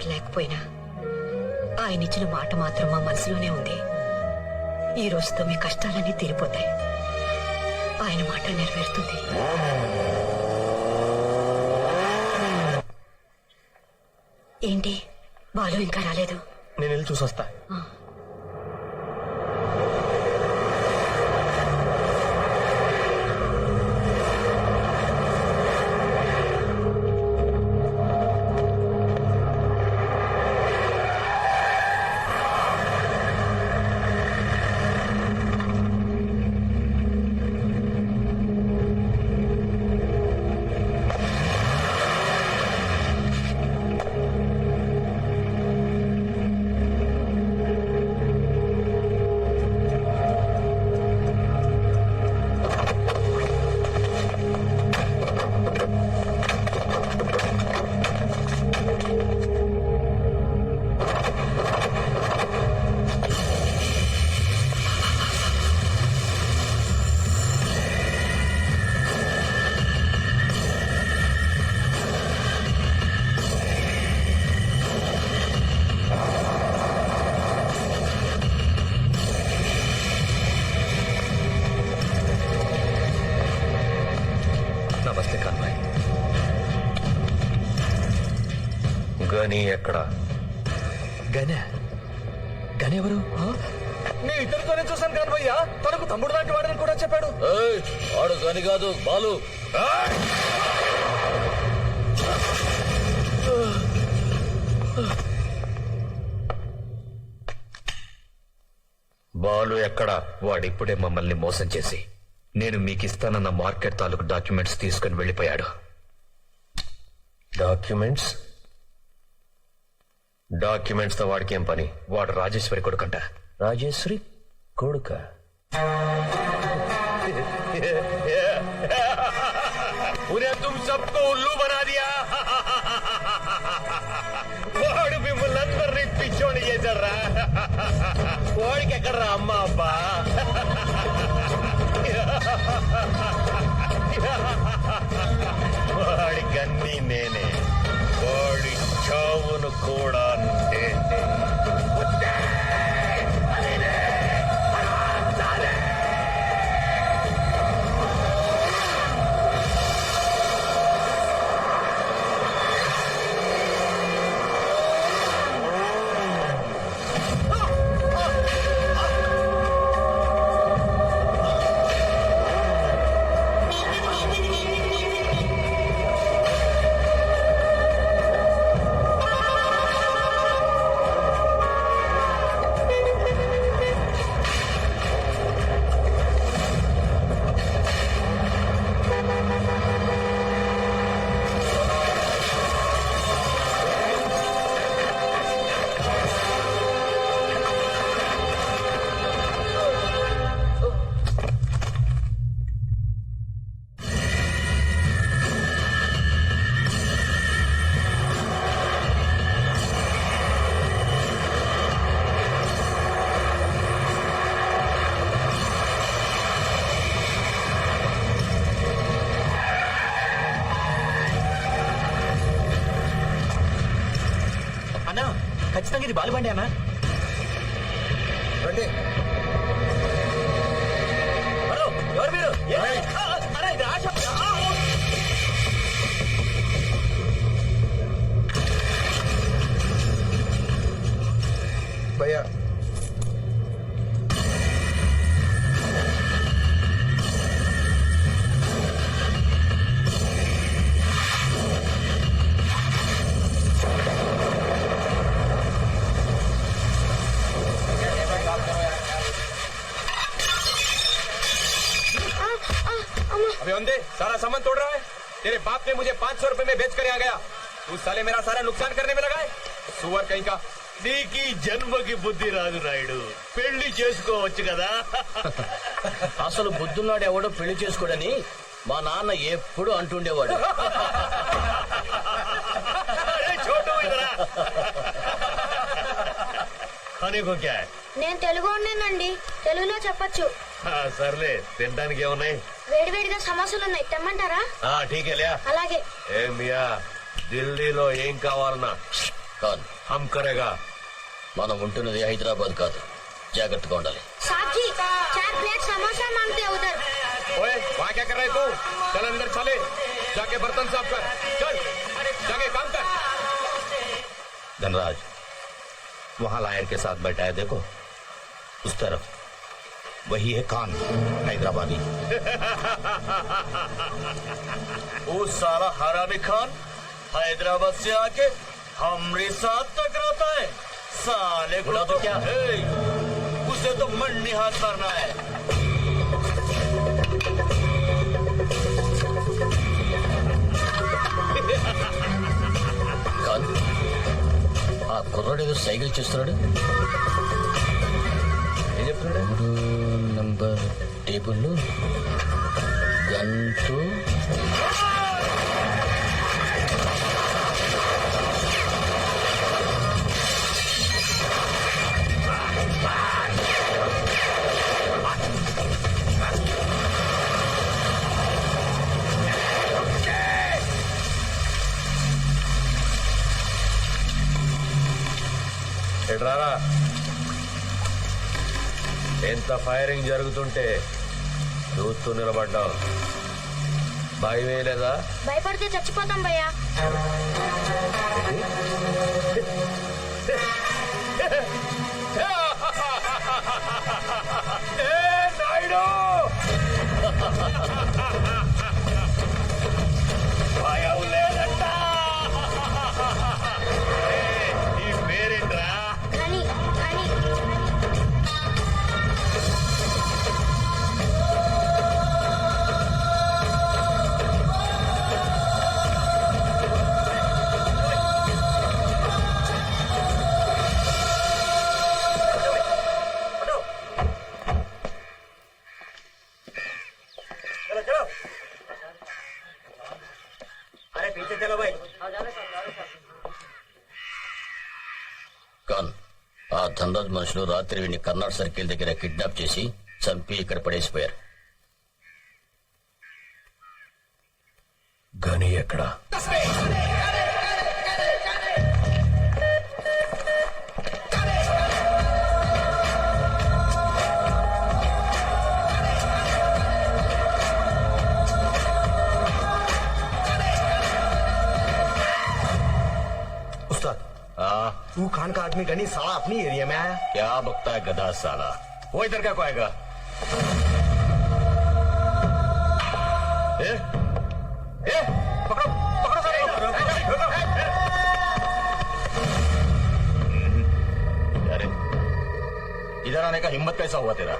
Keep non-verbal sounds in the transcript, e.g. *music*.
వారు లేకపోయినా ఆయన ఇచ్చిన మాట మాత్రం మా మనసులోనే ఉంది. ఈ రోజుతో మీ కష్టాలన్నీ తీరిపోతాయి. ఆయన మాట నెరవేరుతుంది. ఏంటి? బాలు ఇంకా రాలేదు. నేను వెళ్ళి చూసొస్తా గని ఎక్కడ? గనే గనే ఎవరు? మీ ఇద్దరితోనే చూసాను కాను భయ్యా. తనకు తమ్ముడు లాంటి వాడని కూడా చెప్పాడు. వాడు గని కాదు బాలు. బాలు ఎక్కడ? వాడిప్పుడే మమ్మల్ని మోసం చేసి. నేను మీకు ఇస్తానన్న మార్కెట్ తాలూకు డాక్యుమెంట్స్ తీసుకుని వెళ్ళిపోయాడు. డాక్యుమెంట్స్? డాక్యుమెంట్స్తో వాడికి ఏం పని? వాడు రాజేశ్వరి కొడుకంట. రాజేశ్వరి కొడుక? నేనే. చావును కూడా నేనే ఇది బాలుబండి అన్నా? अबे बंदे सारा सामान तोड़ रहा है तेरे बाप ने मुझे पाँच सौ रुपए में बेच कर यहाँ गया तू साले मेरा सारा नुकसान करने में लगा है सुअर कहीं का నీకు ఈ జన్మకి బుద్ధి రాదు నాయుడు పెళ్లి చేసుకోవచ్చు కదా *laughs* అసలు బుద్ధున్నాడు ఎవడో పెళ్లి చేసుకోడని మా నాన్న ఎప్పుడు అంటుండేవాడు *laughs* అరే చోటు ఇదరా అని కో క్యా నేను తెలుగు ఉన్నానండి తెలుగులో చెప్పొచ్చు हाँ, సర్లే తినడానికి ఏమున్నాయి వేడివేడిగా సమోసాలు ఉన్నాయి తెమ్మంటారా ఆ, ఠీకే లే అలాగే ఏ మియా ఢిల్లీలో ఏం కావాలన్నా కాదు हम करेगा మనం ఉంటున్నది హైదరాబాద్ కాదు జాగ్రత్తగా ఉండాలి साहब जी चार प्लेट समोसा मांगते हैं उधर ओए वहाँ क्या कर रहे तू चल अंदर चले जाके बर्तन साफ कर चल जाके काम कर धनराज वहां लायर के साथ बैठा है देखो उस तरफ वही है खान हैदराबादी। *laughs* वो सारा हरामी खान हैदराबाद से आके हमारे साथ टकराता है। साले बोला तो, तो क्या? है उसे तो मंडी हाथ मारना है। *laughs* खान आप कुर्राडे तो साइकिल चुस्ना చేస్తున్నాడు ఏం చెప్తున్నాడు ఎంత ఫైరింగ్ జరుగుతుంటే చూస్తూ నిలబడ్డావు. భయం వేయలేదా భయపడితే చచ్చిపోతాం భయ్యా. అందాజ్ మనుషులు రాత్రి వీడిని కర్నాడ్ సర్కిల్ దగ్గర కిడ్నాప్ చేసి చంపి ఇక్కడ పడేసిపోయారు. గని ఎక్కడా? तू खान का आदमी गनी साला अपनी एरिया में आया। क्या बकता है गधा साला? वो इधर क्या को आएगा ए? ए? पकड़ो पकड़ो साले। इधर आने का हिम्मत कैसा हुआ तेरा?